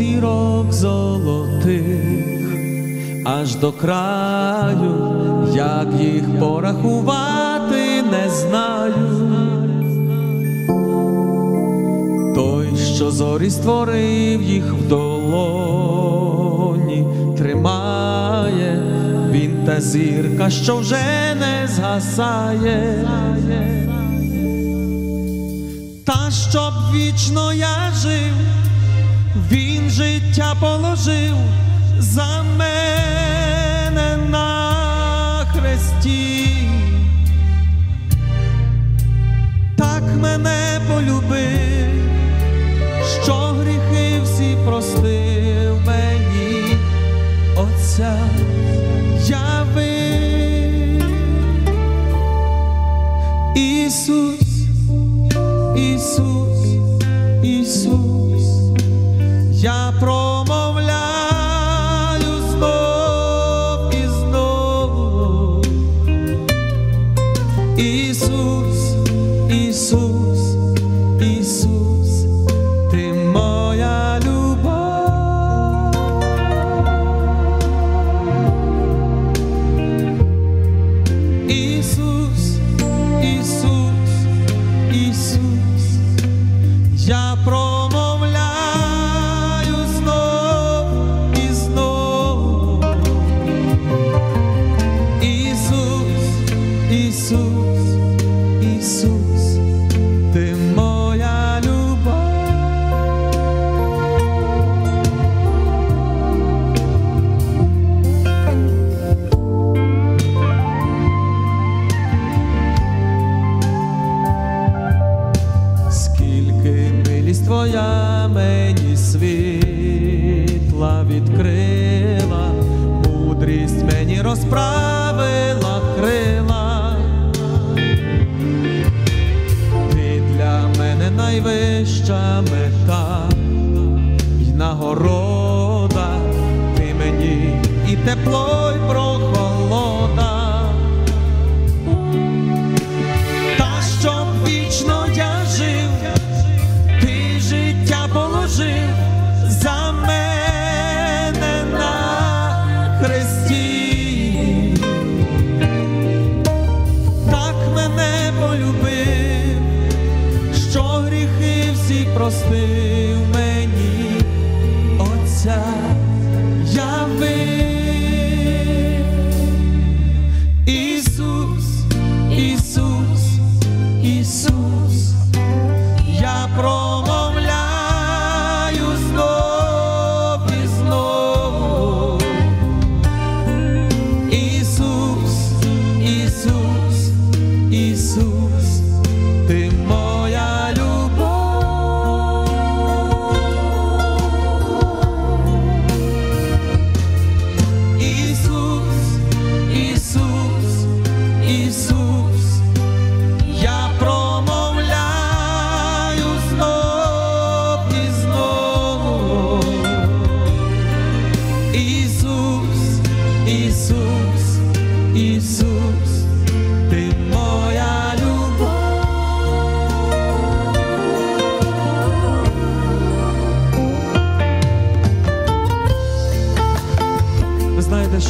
зірок золотих, аж до краю, як їх порахувати не знаю. Той, що зорі створив їх в долоні, тримає він та зірка, що вже не згасає. Та щоб вічно я жив він життя положив за мене на хресті. Так мене полюбив, що гріхи всі простив мені, Отця явив. Ісус, Ісус, Ісус, я промовляю Ісус, найвища мета й нагорода, ти мені і тепло, й прохолода. Простив мені, Отця явив.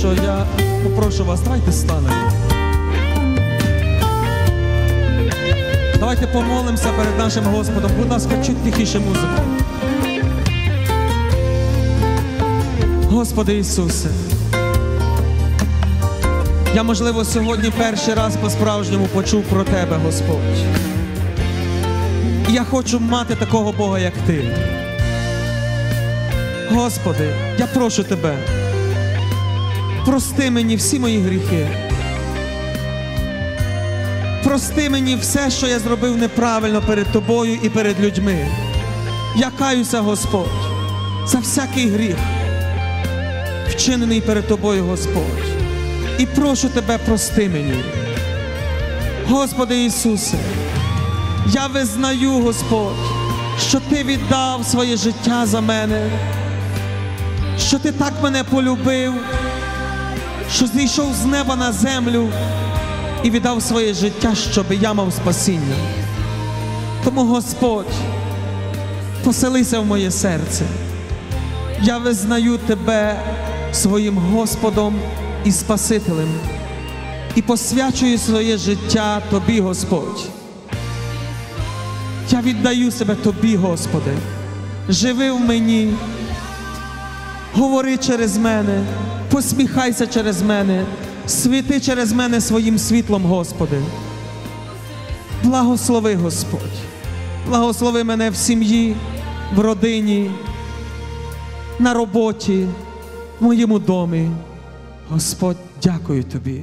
Що я попрошу вас, давайте станемо. Давайте помолимося перед нашим Господом. Будь ласка, чуть тихіше музику. Господи Ісусе. Я, можливо, сьогодні перший раз по-справжньому почув про Тебе, Господь. І я хочу мати такого Бога, як Ти. Господи, я прошу Тебе, прости мені всі мої гріхи. Прости мені все, що я зробив неправильно перед тобою і перед людьми. Я каюся, Господь, за всякий гріх, вчинений перед тобою, Господь. І прошу тебе, прости мені. Господи Ісусе, я визнаю, Господь, що Ти віддав своє життя за мене, що Ти так мене полюбив, що зійшов з неба на землю і віддав своє життя, щоб я мав спасіння. Тому, Господь, поселися в моє серце. Я визнаю Тебе своїм Господом і Спасителем і посвячую своє життя Тобі, Господь. Я віддаю себе Тобі, Господи. Живи в мені, говори через мене, посміхайся через мене, світи через мене своїм світлом, Господи. Благослови, Господь. Благослови мене в сім'ї, в родині, на роботі, в моєму домі. Господь, дякую Тобі.